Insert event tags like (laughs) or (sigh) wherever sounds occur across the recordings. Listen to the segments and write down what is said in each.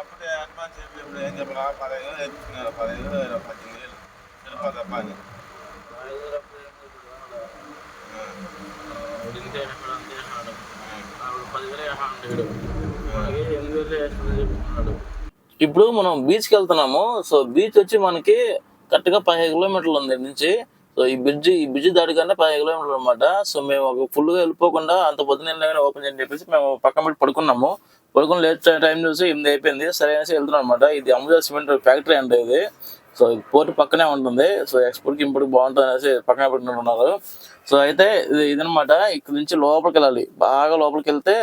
అప్పుడే ఇప్పుడు ఏం చెప్పాలి? పదహైదు వేలు వేయించుకున్నారు పదహైదు వేలు పద్దెనిమిది వేలు వెళ్ళిపోతా తప్ప అని ఇప్పుడు మనం బీచ్కి వెళ్తున్నాము. సో బీచ్ వచ్చి మనకి కరెక్ట్గా పదిహేను కిలోమీటర్లు ఉంది నుంచి. సో ఈ బ్రిడ్జ్ ఈ బ్రిడ్జ్ దాటి కన్నా పదిహేను కిలోమీటర్లు అనమాట సో మేము ఒక ఫుల్గా వెళ్ళిపోకుండా అంత పొద్దున్న ఓపెన్ చేయని చెప్పేసి మేము పక్కన పెట్టి పడుకున్నాము. పడుకుని లేట్ టైం చూసి ఎనిమిది అయిపోయింది. సరే అనేసి వెళ్తున్నాను అనమాట ఇది అమృత సిమెంట్ ఫ్యాక్టరీ అంటే ఇది. సో ఇది పోర్ట్ పక్కనే ఉంటుంది. సో ఎక్స్పోర్ట్కి ఇంపోర్ట్ బాగుంటుంది అనేసి పక్కన పెట్టుకుంటున్నారు. సో అయితే ఇది ఇదనమాట ఇక్కడ నుంచి లోపలికి వెళ్ళాలి. బాగా లోపలికి వెళ్తే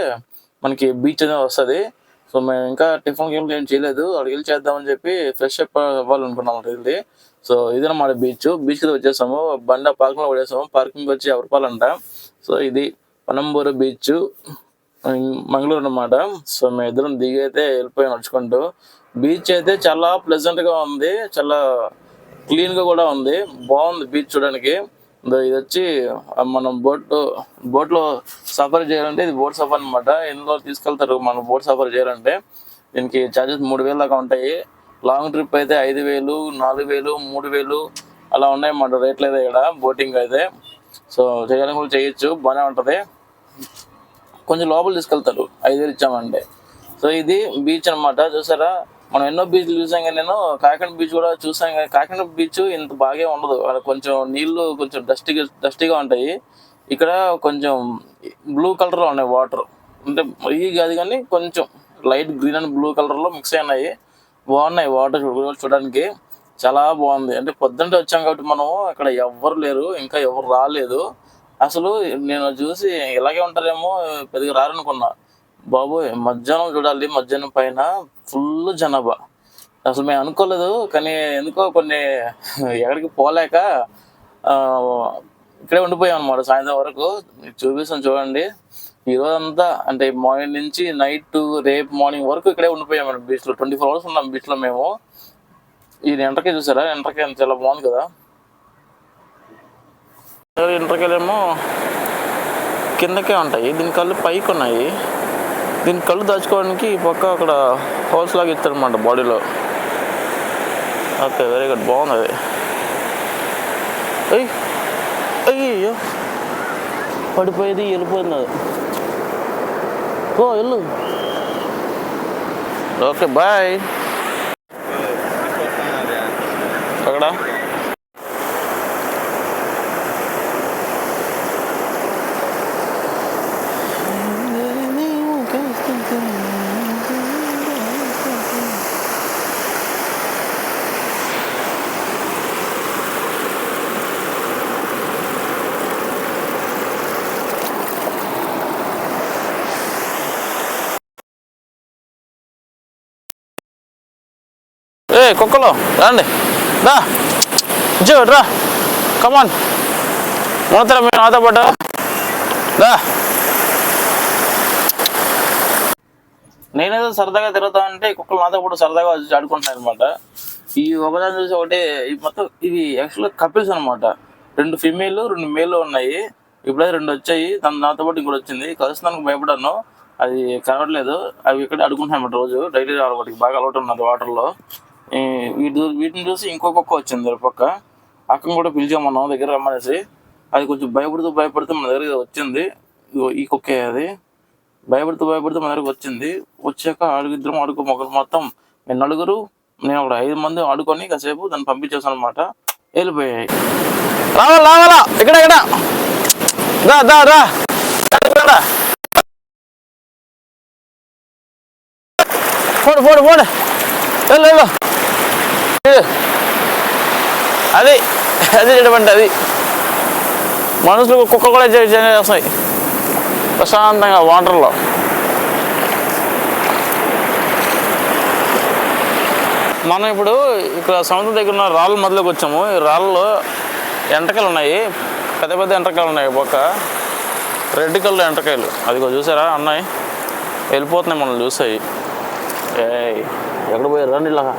మనకి బీచ్ అనేది వస్తుంది. సో మేము ఇంకా టిఫిన్ గేమ్ ఏం చేయలేదు. అక్కడికి వెళ్ళి చేద్దామని చెప్పి ఫ్రెష్ అప్ అవ్వాలనుకున్నాం అక్కడికి వెళ్ళి. సో ఇదనమాట బీచ్ బీచ్ కింద వచ్చేసాము. బండ పార్కింగ్లో పడేసాము. పార్కింగ్ వచ్చి ఎవరి రూపాయలంట సో ఇది పనంబూరు బీచ్ మంగళూరు అన్నమాట. సో మేము ఇద్దరం దిగి అయితే నడుచుకుంటూ బీచ్ అయితే చాలా ప్లెజెంట్గా ఉంది. చాలా క్లీన్గా కూడా ఉంది. బాగుంది బీచ్ చూడడానికి. ఇది వచ్చి మనం బోట్ బోట్లో సఫర్ చేయాలంటే ఇది బోట్ సఫర్ అన్నమాట. ఇందులో తీసుకెళ్తారు మనం బోట్ సఫర్ చేయాలంటే? దీనికి ఛార్జెస్ మూడు వేలు దాకా ఉంటాయి. లాంగ్ ట్రిప్ అయితే ఐదు వేలు నాలుగు వేలు మూడు వేలు అలా ఉన్నాయి మన రేట్లు అయితే ఇక్కడ బోటింగ్ అయితే. సో చేయాలని కూడా చేయొచ్చు. బాగానే ఉంటది. కొంచెం లోపల తీసుకెళ్తారు. ఐదు వేలు ఇచ్చామంటే. సో ఇది బీచ్ అన్నమాట. చూసారా? మనం ఎన్నో బీచ్లు చూసాం కానీ నేను కాకినాడ బీచ్ కూడా చూసాం కానీ కాకినాడ బీచ్ ఇంత బాగా ఉండదు. అక్కడ కొంచెం నీళ్ళు కొంచెం డస్టీగా డస్టీగా ఉంటాయి. ఇక్కడ కొంచెం బ్లూ కలర్లో ఉన్నాయి వాటర్ అంటే మరీ కాదు కానీ కొంచెం లైట్ గ్రీన్ అండ్ బ్లూ కలర్లో మిక్స్ అయినాయి బాగున్నాయి వాటర్ చూడడానికి. చాలా బాగుంది. అంటే పొద్దుంటే వచ్చాం కాబట్టి మనము అక్కడ ఎవ్వరు లేరు. ఇంకా ఎవరు రాలేదు. అసలు నేను చూసి ఇలాగే ఉంటారేమో పెద్దగా రారనుకున్నా. బాబోయ్ మధ్యాహ్నం చూడాలి మధ్యాహ్నం పైన ఫుల్ జనాభా. అసలు మేము అనుకోలేదు కానీ ఎందుకో కొన్ని ఎక్కడికి పోలేక ఇక్కడే ఉండిపోయాం అనమాట సాయంత్రం వరకు. చూపిస్తాను చూడండి. ఈ రోజంతా అంటే మార్నింగ్ నుంచి నైట్ రేపు మార్నింగ్ వరకు ఇక్కడే ఉండిపోయాం బీచ్లో. ట్వంటీ ఫోర్ అవర్స్ ఉన్నాం బీచ్లో మేము. ఈ ఎంటర్కే చూసారా? ఎంట్రకే చాలా బాగుంది కదా. ఇంటర్కెళ్ళేమో కిందకే ఉంటాయి. దీని కళ్ళు పైకి ఉన్నాయి దీని కళ్ళు దాచుకోవడానికి ఈ పక్క అక్కడ హోల్స్ లాగా ఇస్తారనమాట బాడీలో. Okay very good. బాగుంది అది. అయ్యి అయ్యో పడిపోయేది వెళ్ళిపోయింది అది. ఓ వెళ్ళు. Okay bye. అక్కడ ఏ రండి. రా. జో రా. కమాన్ మొదట మీరు నాతో పాటు. రా. నేనేదో సరదాగా తిరుగుతా కుక్కలు నాతో పాటు సరదాగా వచ్చి అనమాట ఈ ఒకదాని చూసి ఒకటి మొత్తం ఇది యాక్చువల్గా కపిల్స్ అనమాట రెండు ఫిమేల్ రెండు మేల్ ఉన్నాయి. ఇప్పుడైతే రెండు వచ్చాయి. తన నాతో పాటు ఇంకోటి వచ్చింది. కలుస్తానికి భయపడాను. అది కలవట్లేదు అవి ఇక్కడ అడుగుతున్నాయి రోజు. డైలీ వాటికి బాగా అలవాటు ఉన్నది వాటర్లో. వీటి వీటిని చూసి ఇంకో కుక్క వచ్చింది పక్క. అక్కను కూడా పిలిచామన్నా దగ్గర రమ్మనేసి. అది కొంచెం భయపడుతూ భయపడుతూ మన దగ్గర వచ్చింది. ఈ కుక్కే అది. భయపడుతూ భయపడుతూ మన దగ్గరకు వచ్చింది. వచ్చాక ఆడుగిద్దరం ఆడుకో మొగలు మొత్తం. నేను నలుగురు నేను ఒక ఐదు మంది ఆడుకొని కాసేపు దాన్ని పంపించేసాను అనమాట వెళ్ళిపోయాయి. రావాలా రావాలా ఇక్కడ ఇక్కడ. రా దా రా. రా. పోడు పోడు. వెళ్ళు అది అది చేయడం అది. మనుషులు కుక్క కూడా చేస్తాయి ప్రశాంతంగా వాటర్లో. మనం ఇప్పుడు ఇక్కడ సముద్రం దగ్గర ఉన్న రాళ్ళు మధ్యలోకి వచ్చాము. ఈ రాళ్ళలో ఎంటకాయలు ఉన్నాయి. పెద్ద పెద్ద ఎంటకాయలు ఉన్నాయి. ఒక రెడ్ కలర్ ఎంటకాయలు అది చూసారా? అన్నాయి. వెళ్ళిపోతున్నాయి మనల్ని చూసాయి. ఏయ్. ఎక్కడ పోయారు? రండి ఇలాగా.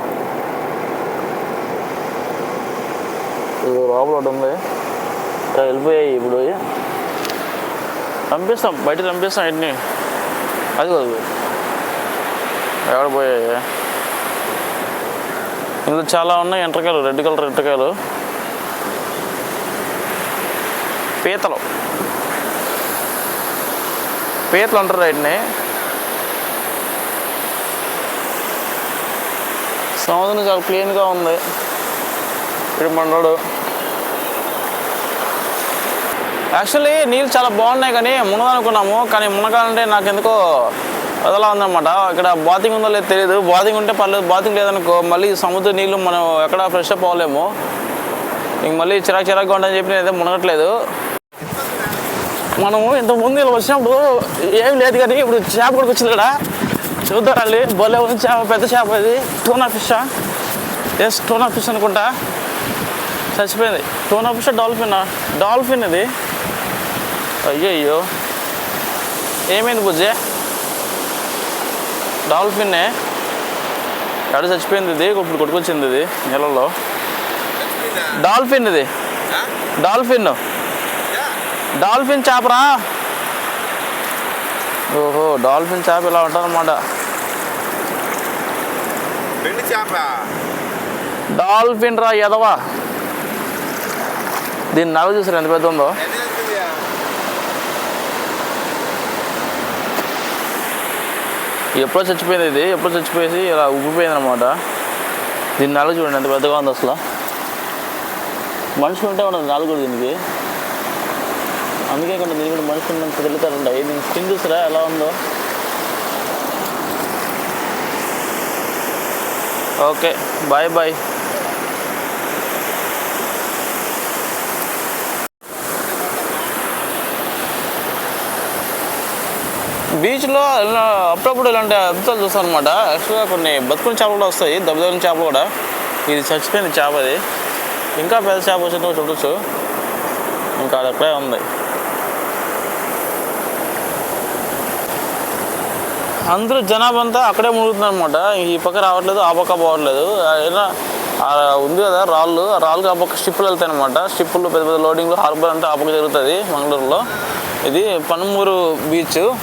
ఇది లోపల ఒకటి ఉంది. ఇక్కడ వెళ్ళిపోయాయి ఇప్పుడు. పంపిస్తాం బయట పంపిస్తాం వీటిని. అది కాదు. ఎక్కడ పోయాయి? ఇందులో చాలా ఉన్నాయి ఎంటకాయలు రెడ్ కలర్ ఎంటకాయలు పీతలు. పీతలు అంటారు వాటిని. సముద్రం చాలా క్లీన్గా ఉంది. ఇక్కడ మనోడు యాక్చువల్లీ నీళ్ళు చాలా బాగున్నాయి కానీ మునగాలనుకున్నాము కానీ మునగాలంటే నాకు ఎందుకో వదలా ఉందన్నమాట. ఇక్కడ బాతింగ్ ఉందో లేదో తెలియదు బాతింగ్ ఉంటే పర్లేదు. బాతింగ్ లేదనుకో మళ్ళీ సముద్ర నీళ్ళు మనం ఎక్కడ ఫ్రెష్ అప్ అవ్వలేము. ఇంక మళ్ళీ చిరాకు చిరాకుగా ఉండని చెప్పి నేనైతే మునగట్లేదు. మనము ఇంత ముందు ఇలా వచ్చినప్పుడు ఏం లేదు కానీ ఇప్పుడు చేప కూడా వచ్చింది ఇక్కడ చూద్దాం రండి బొల్లే ఉంది చేప పెద్ద చేప ఇది. Tuna fish yes tuna fish అనుకుంటా. చచ్చిపోయింది. టూనా ఫిష్ డాల్ఫిన్ డాల్ఫిన్ ఇది. అయ్యయ్యో. ఏమైంది బుజ్జే? డాల్ఫిన్నే ఎడ చచ్చిపోయింది ఇది? ఇప్పుడు కొట్టుకొచ్చింది ఇది నీళ్ళలో డాల్ఫిన్ ఇది. డాల్ఫిన్ డాల్ఫిన్ చేపరా? ఓహో డాల్ఫిన్ చేప ఇలా ఉంటుందన్నమాట. చేప. డాల్ఫిన్ రా ఎదవా దీన్ని నవ్వు చూసారు? ఎంత పెద్ద ఉందో? ఎప్పుడో చచ్చిపోయింది ఇది ఎప్పుడో చచ్చిపోయేసి ఇలా ఉబ్బిపోయింది అనమాట దీన్ని నలుగు చూడండి ఎంత పెద్దగా ఉంది అసలు. మనిషి ఉంటే ఉండదు నాలుగు దీనికి. అందుకే ఇక్కడ దీని కూడా మనుషులు ఉన్నంత తిరుగుతారండి నేను స్కిన్ చూసారా ఎలా ఉందో? Okay bye bye. బీచ్లో అప్పుడప్పుడు ఇలాంటి అద్భుతాలు చూస్తాను అనమాట యాక్చువల్గా కొన్ని బతుకుని చేపలు కూడా వస్తాయి. దెబ్బతిన చేపలు కూడా. ఇది చచ్చిపోయిన చేప అది. ఇంకా పెద్ద చేప వచ్చిందో చూడొచ్చు. ఇంకా అది అక్కడే ఉంది. అందరూ జనాభా అంతా అక్కడే మునుగుతున్నారు అనమాట ఈ పక్క రావట్లేదు ఆ పక్క పోవట్లేదు. ఆ ఉంది కదా రాళ్ళు. ఆ రాళ్ళకి ఆ పక్క స్టిప్పులు వెళ్తాయి అనమాట స్టిప్పులు పెద్ద పెద్ద లోడింగ్లు హార్బర్ అంతా ఆ పక్క జరుగుతుంది మంగళూరులో. ఇది పనుమూరు బీచ్.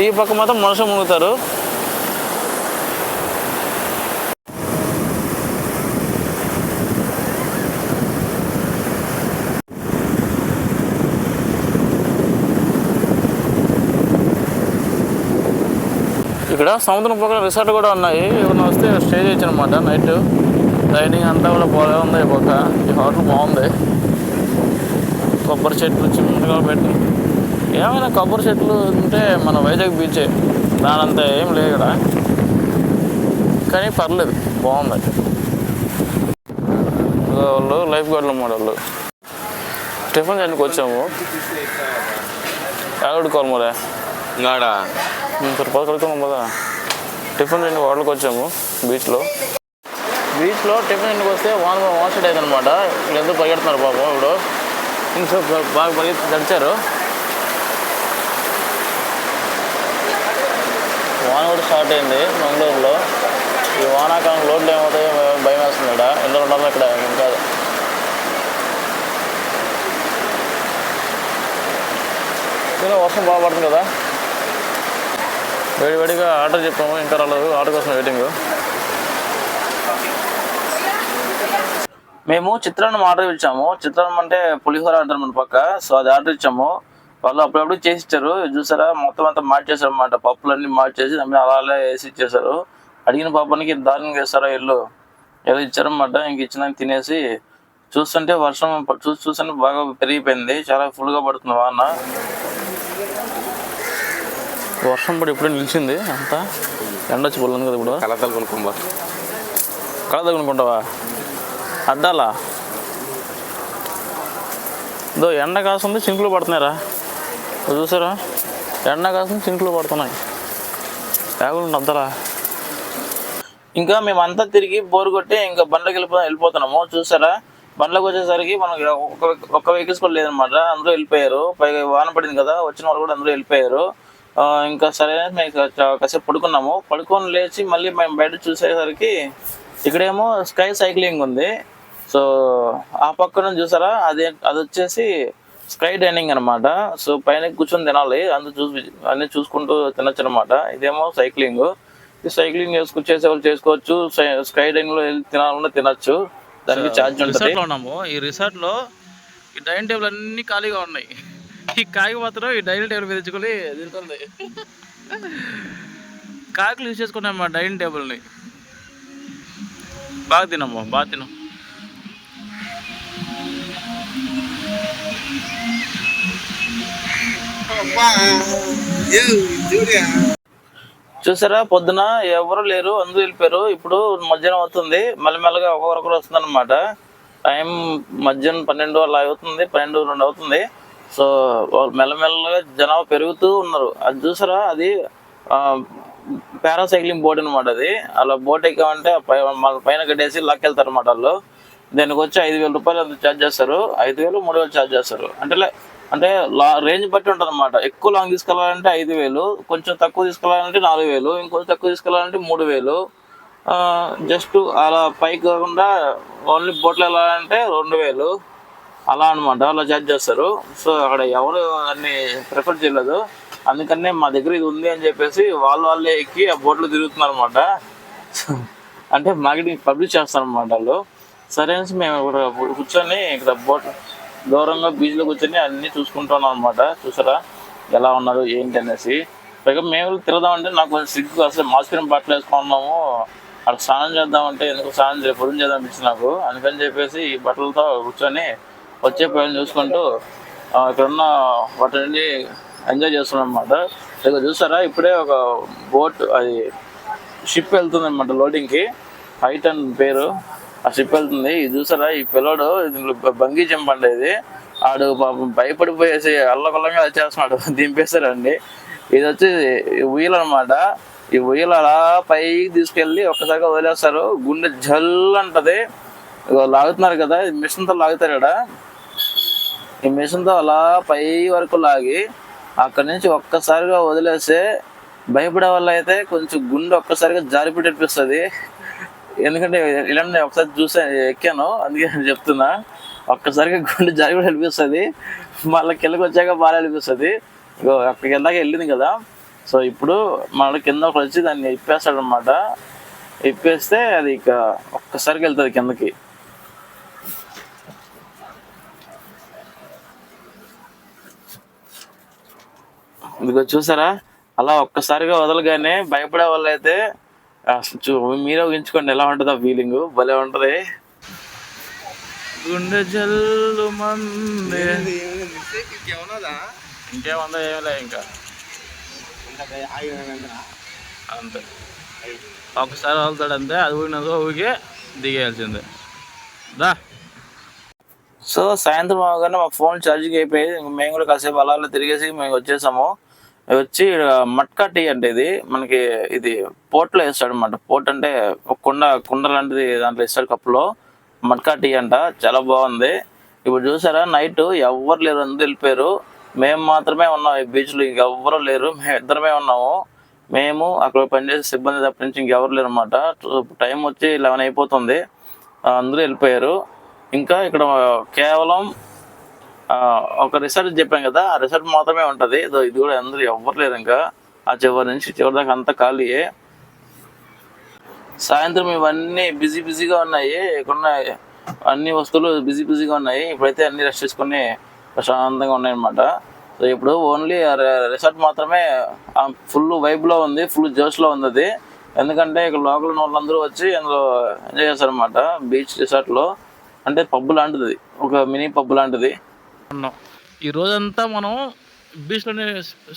ఈ పక్క మాత్రం మనుషులు మునుగుతారు. ఇక్కడ సముద్రం పక్కన రిసార్ట్ కూడా ఉన్నాయి. ఎవరిని వస్తే స్టే చేయొచ్చు అనమాట నైట్ డైనింగ్ అంతా కూడా బాగా ఉంది. పక్క ఈ హోటల్ బాగుంది. కొబ్బరి చెట్లు చిన్నగా పెట్టి. ఏమైనా కొబ్బరి చెట్లు ఉంటే మన వైజాగ్ బీచే. దానంత ఏం లేదు ఇక్కడ. కానీ పర్లేదు బాగుంది వాళ్ళు లైఫ్ గార్డ్లు అన్నమాట వాళ్ళు. టిఫిన్ చేయడానికి వచ్చాము. ఎక్కడుకోవాలి మరే? ఇంకాడా? సరే పద కడుక్కుందాం కదా టిఫిన్ రెండు వాటర్కి వచ్చాము బీచ్లో. బీచ్లో టిఫిన్ ఇంటికి వస్తే వాన వాన్ సెట్ అయింది అనమాట వీళ్ళందరూ పరిగెడుతున్నారు పాపం ఇప్పుడు. ఇంకా బాగా పరిగెత్తి నడిచారు. వాన కూడా స్టార్ట్ అయింది మంగళూరులో. ఈ వానాకాలం లోడ్లు ఏమవుతాయో భయం వేస్తుంది ఇక్కడ. ఎండలు ఉండాలి ఇక్కడ ఇంకా వర్షం బాగా పడుతుంది కదా. వేడివేడిగా ఆర్డర్ చెప్పాము ఇంకా రాలేదు. ఆర్డర్ కోసం వెయిటింగ్ మేము చిత్రాన్నం ఆర్డర్ ఇచ్చాము. చిత్రాన్నం అంటే పులిహోర అంటారు మన పక్క. సో అది ఆర్డర్ ఇచ్చాము. వాళ్ళు అప్పుడప్పుడు చేసి ఇచ్చారు. చూసారా? మొత్తం అంతా మార్చేసారు అనమాట పప్పులన్నీ మార్చేసి దాన్ని అలా అలా వేసి ఇచ్చేసారు అడిగిన పాపానికి దారుణంగా వేస్తారా ఇల్లు. ఏదో ఇచ్చారన్నమాట. ఇంక ఇచ్చిన తినేసి చూస్తుంటే వర్షం చూసి చూస్తుంటే బాగా పెరిగిపోయింది. చాలా ఫుల్గా పడుతుంది వాన. వర్షం పడి ఇప్పుడే నిలిచింది. అంతా ఎండ వచ్చి పొల్లింది కదా ఇప్పుడు. కలతలు కొనుక్కోబా కళ తగులుకుంటావా అద్దాలా? దో ఎండ కాస్తుంది చింకులు పడుతున్నారా ఇదో చూసారా? ఎండ కాస్తుంది చింకులు పడుతున్నాయి. బ్యాగులు అద్దాలా ఇంకా మేమంతా తిరిగి బోరు కొట్టి ఇంకా బండ్లోకి వెళ్ళిపో వెళ్ళిపోతున్నాము. చూసారా? బండ్లోకి వచ్చేసరికి మనకి ఒక ఒక్క వెహికల్స్ కూడా లేదనమాట అందరూ వెళ్ళిపోయారు. పైగా వాన పడింది కదా వచ్చిన వాళ్ళు కూడా అందరూ వెళ్ళిపోయారు. ఇంకా సరే మేము కాసేపు పడుకున్నాము. పడుకొని లేచి మళ్ళీ మేము బయట చూసేసరికి ఇక్కడేమో స్కై సైక్లింగ్ ఉంది. సో ఆ పక్కన చూసారా? అది అది వచ్చేసి స్కై డైనింగ్ అనమాట సో పైన కూర్చొని తినాలి. అందు చూసి అన్ని చూసుకుంటూ తినొచ్చు అనమాట ఇదేమో సైక్లింగ్. ఈ సైక్లింగ్ చేసుకు చేసేవాళ్ళు చేసుకోవచ్చు. స్కై డైనింగ్లో తినాలన్నా తినొచ్చు. దానికి ఛార్జ్ ఉంటుంది. ఈ రిసార్ట్లో ఈ డైనింగ్ టేబుల్ అన్ని ఖాళీగా ఉన్నాయి. ఈ కాకి మాత్రం ఈ డైనింగ్ టేబుల్ మీద తెచ్చుకొని తింటుంది. కాకులు యూజ్ చేసుకున్నాం మా డైనింగ్ టేబుల్ని. బాగా తినమ్మా బాగా తినం చూసారా పొద్దున ఎవరు లేరు అందరూ వెళ్ళిపోయారు. ఇప్పుడు మధ్యాహ్నం అవుతుంది. మెల్లమెల్లగా ఒక్కొక్కరు వస్తుంది అనమాట టైం మధ్యాహ్నం పన్నెండు అలా అవుతుంది పన్నెండు రెండు అవుతుంది. సో వాళ్ళు మెల్లమెల్లగా జనాభా పెరుగుతూ ఉన్నారు. అది చూసారా? అది పారాసైక్లింగ్ బోట్ అనమాట అది. అలా బోట్ ఎక్కామంటే ఆ మన పైన కట్టేసి లాక్కెళ్తారు అనమాట వాళ్ళు. దానికి వచ్చి ఐదు వేల రూపాయలు అంత ఛార్జ్ చేస్తారు. ఐదు వేలు మూడు వేలు ఛార్జ్ చేస్తారు. అంటే అంటే లా రేంజ్ బట్టి ఉంటుంది అనమాట ఎక్కువ లాంగ్ తీసుకెళ్ళాలంటే ఐదు వేలు కొంచెం తక్కువ తీసుకెళ్ళాలంటే నాలుగు వేలు ఇంకొంచెం తక్కువ తీసుకెళ్ళాలంటే మూడు వేలు. జస్ట్ అలా పైకి కాకుండా ఓన్లీ బోట్లు వెళ్ళాలంటే రెండు వేలు. అలా అనమాట అలా చార్జ్ చేస్తారు. సో అక్కడ ఎవరు అన్ని ప్రిఫర్ చేయలేదు. అందుకనే మా దగ్గర ఇది ఉంది అని చెప్పేసి వాళ్ళ వాళ్ళే ఎక్కి ఆ బోట్లో తిరుగుతున్నారు అనమాట అంటే మార్కెటింగ్ పబ్లిష్ చేస్తారు అనమాట వాళ్ళు. సరే అనేసి మేము ఇక్కడ కూర్చొని ఇక్కడ బోట్ దూరంగా బీచ్లో కూర్చొని అన్నీ చూసుకుంటున్నాం అనమాట చూసారా? ఎలా ఉన్నారు ఏంటి అనేసి. పైగా మేము తిరగదామంటే నాకు కొంచెం సిగ్గు అసలు మాస్కిరం బట్టలు వేసుకున్నాము అక్కడ స్నానం చేద్దామంటే ఎందుకు స్నానం చేయ పొద్దున చేద్దాం అనిపించింది నాకు. అందుకని చెప్పేసి ఈ బట్టలతో కూర్చొని వచ్చే పైన చూసుకుంటూ ఇక్కడున్న వాటిని ఎంజాయ్ చేస్తున్నాం అనమాట ఇక చూసారా? ఇప్పుడే ఒక బోట్ అది షిప్ వెళ్తుంది అనమాట లోడింగ్కి హైట్ అని పేరు. ఆ షిప్ వెళ్తుంది. ఇది చూసారా? ఈ పిల్లడు బంగీ జంప్ అండి ఇది. ఆడు పాపం భయపడిపోయేసి అల్లకొల్లంగా వచ్చేస్తున్నాడు (laughs) దింపేశారండి. ఇది వచ్చి ఉయ్యలు అనమాట ఈ ఉయ్యలు అలా పైకి తీసుకెళ్ళి ఒక్కసారిగా వదిలేస్తారు. గుండె జల్ అంటది. లాగుతున్నారు కదా ఇది మిషన్తో లాగుతారు ఇక్కడ ఈ మిషన్తో అలా పై వరకు లాగి అక్కడి నుంచి ఒక్కసారిగా వదిలేస్తే భయపడే వల్ల అయితే కొంచెం గుండె ఒక్కసారిగా జారిపెట్టి అనిపిస్తుంది. ఎందుకంటే ఇలాంటి ఒకసారి చూసా ఎక్కాను. అందుకే నేను చెప్తున్నా. ఒక్కసారిగా గుండె జారిపెట్టి అనిపిస్తుంది. మళ్ళీ కిందకి వచ్చాక బాగా అనిపిస్తుంది. అక్కడికి వెళ్ళాక వెళ్ళింది కదా. సో ఇప్పుడు మళ్ళీ కింద ఒకటి వచ్చి దాన్ని ఇప్పేస్తాడు అనమాట ఇప్పేస్తే అది ఇక ఒక్కసారికి వెళ్తుంది కిందకి. ఇదిగో చూసారా? అలా ఒక్కసారిగా వదలగానే భయపడే వాళ్ళు అయితే చూ మీరే ఊహించుకోండి ఎలా ఉంటుందో ఫీలింగ్ భలే ఉంటది. గుండె జల్లు మంది. ఇంకేముందో ఏమిలే ఇంకా. అంతే. ఒకసారి వెళ్తాడు అంతే అది ఊగినాక ఊగి దిగేయాల్సిందే. దా. సో సాయంత్రం అవగానే మా ఫోన్ ఛార్జింగ్ అయిపోయి మేము కూడా కాసేపు అలా అలా తిరిగేసి మేము వచ్చేసాము. వచ్చి మట్కా టీ అంటే ఇది. మనకి ఇది పోట్లో వేస్తాడు అనమాట పోట్ అంటే ఒక కుండ కుండ లాంటిది దాంట్లో ఇస్తాడు కప్పులో. మట్కా టీ అంట. చాలా బాగుంది. ఇప్పుడు చూసారా నైట్ ఎవ్వరు లేరు అందరూ వెళ్ళిపోయారు. మేము మాత్రమే ఉన్నాం ఈ బీచ్లో ఇంకెవ్వరు లేరు. మేము ఇద్దరమే ఉన్నాము. మేము అక్కడ పనిచేసే సిబ్బంది తప్ప నుంచి ఇంకెవరు లేరు అనమాట టైం వచ్చి లెవెన్ అయిపోతుంది. అందరూ వెళ్ళిపోయారు. ఇంకా ఇక్కడ కేవలం ఒక రిసార్ట్ చెప్పాం కదా ఆ రిసార్ట్ మాత్రమే ఉంటుంది. ఇది కూడా అందరూ ఎవ్వరలేరు ఇంకా. ఆ చివరి నుంచి చివరి దాకా అంతా ఖాళీయే సాయంత్రం ఇవన్నీ బిజీ బిజీగా ఉన్నాయి. ఇక్కడ అన్ని వస్తువులు బిజీ బిజీగా ఉన్నాయి. ఇప్పుడైతే అన్ని రెస్ట్ చేసుకుని ప్రశాంతంగా ఉన్నాయన్నమాట. సో ఇప్పుడు ఓన్లీ రిసార్ట్ మాత్రమే ఫుల్ వైబ్లో ఉంది ఫుల్ జోష్లో ఉంది అది. ఎందుకంటే ఇక్కడ లోకల్ వాళ్ళందరూ వచ్చి అందులో ఎంజాయ్ చేస్తారనమాట బీచ్ రిసార్ట్లో. అంటే పబ్బు లాంటిది. ఒక మినీ పబ్బు లాంటిది. ఉన్నాం ఈ రోజంతా మనం బీచ్లోనే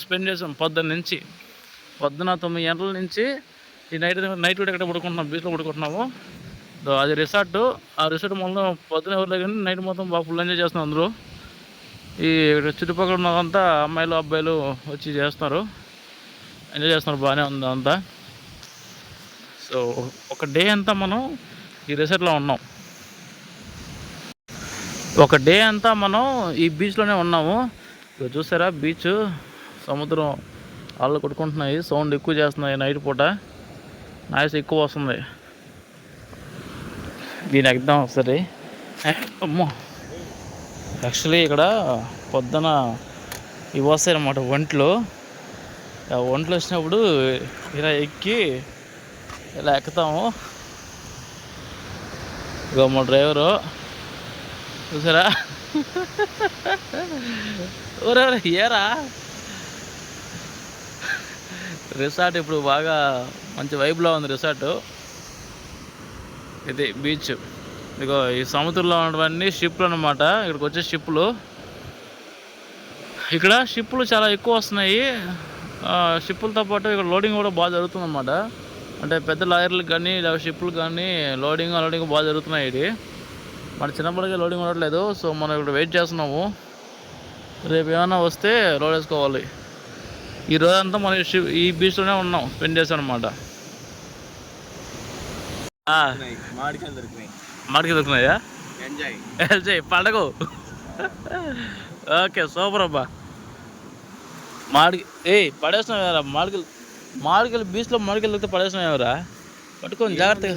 స్పెండ్ చేసాం పొద్దున్న నుంచి. పొద్దున తొమ్మిది గంటల నుంచి ఈ నైట్ నైట్ కూడా ఇక్కడ పడుకుంటున్నాం బీచ్లో పడుకుంటున్నాము. అది రిసార్ట్. ఆ రిసార్ట్ మొత్తం పొద్దున ఎవరు కానీ నైట్ మొత్తం బాగా ఫుల్ ఎంజాయ్ చేస్తున్నారు అందరూ. ఈ చుట్టుపక్కల ఉన్నదంతా అమ్మాయిలు అబ్బాయిలు వచ్చి చేస్తున్నారు. ఎంజాయ్ చేస్తున్నారు బాగానే ఉంది అంతా. సో ఒక డే అంతా మనం ఈ రిసార్ట్లో ఉన్నాం. ఒక డే అంతా మనం ఈ బీచ్లోనే ఉన్నాము. ఇక చూసారా? బీచ్ సముద్రం అల్లు కొట్టుకుంటున్నాయి. సౌండ్ ఎక్కువ చేస్తున్నాయి నైట్ పూట. నాయిస్ ఎక్కువ వస్తుంది. దీని ఎగ్దాం ఒకసారి. అమ్మో. యాక్చువల్లీ ఇక్కడ పొద్దున ఇవి వస్తాయి అన్నమాట ఒంట్లు ఒంట్లు వచ్చినప్పుడు ఇలా ఎక్కి ఇలా ఎక్కుతాము. ఇగో మా డ్రైవరు చూసారా? ఒరే ఏరా? రిసార్ట్ ఇప్పుడు బాగా మంచి వైబ్లో ఉంది రిసార్ట్. ఇది బీచ్. ఇదిగో ఈ సముద్రంలో ఉన్నవన్నీ షిప్లు అనమాట ఇక్కడికి వచ్చే షిప్లు. ఇక్కడ షిప్లు చాలా ఎక్కువ వస్తున్నాయి. షిప్పులతో పాటు ఇక్కడ లోడింగ్ కూడా బాగా జరుగుతుంది అంటే పెద్ద లాయర్లకు కానీ లేదా షిప్పులు కానీ లోడింగ్ అన్లోడింగ్ బాగా జరుగుతున్నాయి ఇది. మన చిన్నప్పటికే లోడింగ్ ఉండట్లేదు. సో మనం ఇక్కడ వెయిట్ చేస్తున్నాము. రేపు ఏమైనా వస్తే లోడ్ వేసుకోవాలి. ఈ రోజంతా మనం ఈ బీచ్లోనే ఉన్నాం. స్పెండ్ చేసాం అనమాట మాడికాయలు దొరికినాయి. ఎంజాయ్. ఎల్జయ్ పండగ. ఓకే సూపర్ అబ్బా. మాడి ఏ పడేసినావు ఎవరా? మాడికలు మాడికలు బీచ్లో మాడికలు దొరికితే పడేసినావు ఎవరా? పట్టుకొని జాగ్రత్తగా.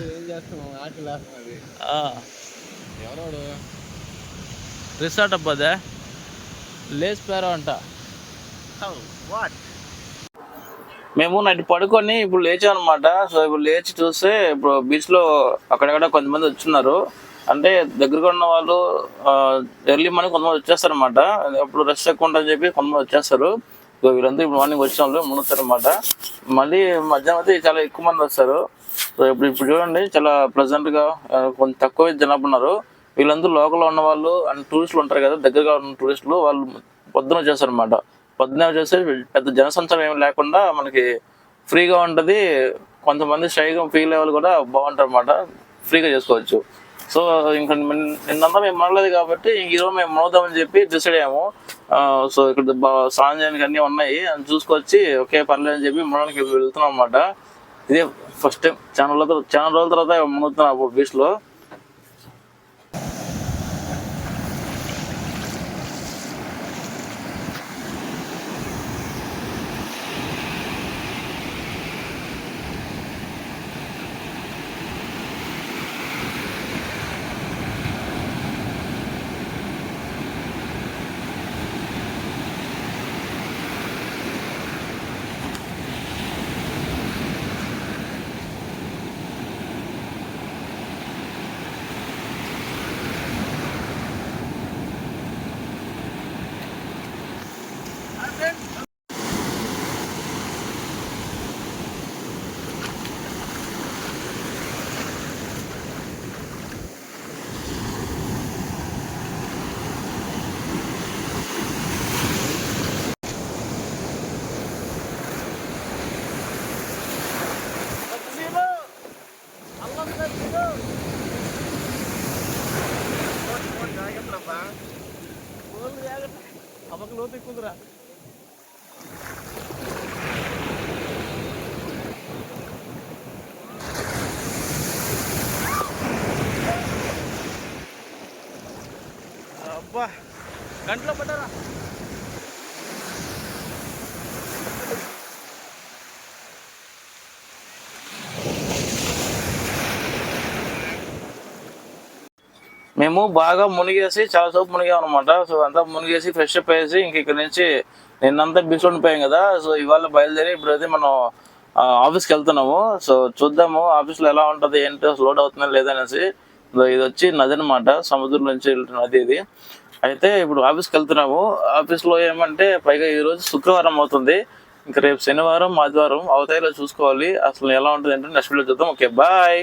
ఎవరోడు? రిసార్ట్ అబ్బాదే. లేస్ పేరో అంట. వాట్? మేము నైట్ పడుకొని ఇప్పుడు లేచాం అనమాట సో ఇప్పుడు లేచి చూస్తే ఇప్పుడు బీచ్లో అక్కడక్కడ కొంతమంది వచ్చున్నారు. అంటే దగ్గరగా ఉన్న వాళ్ళు ఎర్లీ మార్నింగ్ కొంతమంది వచ్చేస్తారు అనమాట అప్పుడు రెస్ట్ ఎక్కువ ఉంటుందని చెప్పి కొంతమంది వచ్చేస్తారు. సో వీళ్ళంతా ఇప్పుడు మార్నింగ్ వచ్చిన వాళ్ళు మునుగుతారు అనమాట మళ్ళీ మధ్యాహ్నం అయితే చాలా ఎక్కువ మంది వస్తారు. సో ఇప్పుడు ఇప్పుడు చూడండి చాలా ప్లెజెంట్గా ఆ, కొంచెం తక్కువ జనాభా ఉన్నారు. వీళ్ళందరూ లోకల్లో ఉన్న వాళ్ళు అండ్ టూరిస్టులు ఉంటారు కదా దగ్గరగా ఉన్న టూరిస్టులు వాళ్ళు పొద్దున చేస్తారనమాట అనమాట పొద్దున చేస్తే పెద్ద జనసంచారం ఏమి లేకుండా మనకి ఫ్రీగా ఉంటుంది. కొంతమంది షైగా ఫీల్ అయ్యే కూడా బాగుంటారు అనమాట ఫ్రీగా చేసుకోవచ్చు. సో ఇంకా నిన్న- నిన్నంతా మేము మనలేదు కాబట్టి ఈరోజు మేము మోదామని చెప్పి డిసైడ్ అయ్యాము. సో ఇక్కడ బా- స్నానం చేయడానికి అన్నీ ఉన్నాయి. అని చూసుకొచ్చి ఓకే పర్లేదు అని చెప్పి మనకి వెళ్తున్నాం అనమాట ఇదే ఫస్ట్ టైం చాలా రోజుల చాలా రోజుల తర్వాత మునుగుతున్నాం బీచ్లో మేము బాగా మునిగేసి చాలాసేపు మునిగాం అనమాట సో అంతా మునిగేసి ఫ్రెష్ అప్ అయ్యేసి ఇంక ఇక్కడ నుంచి నిన్నంతా బీచ్లో ఉండిపోయాం కదా. సో ఇవాళ బయలుదేరి ఇప్పుడైతే మనం ఆఫీస్కి వెళ్తున్నాము. సో చూద్దాము ఆఫీస్లో ఎలా ఉంటుంది ఏంటో లోడ్ అవుతుందా లేదనేసి ఇది వచ్చి నది అనమాట సముద్రం నుంచి వెళ్తున్న నది ఇది. అయితే ఇప్పుడు ఆఫీస్కి వెళ్తున్నాము. ఆఫీస్లో ఏమంటే పైగా ఈరోజు శుక్రవారం అవుతుంది. ఇంకా రేపు శనివారం ఆదివారం అవతాయిలో చూసుకోవాలి. అసలు ఎలా ఉంటుంది ఏంటంటే నెక్స్ట్ వీడియో చూద్దాం. Okay bye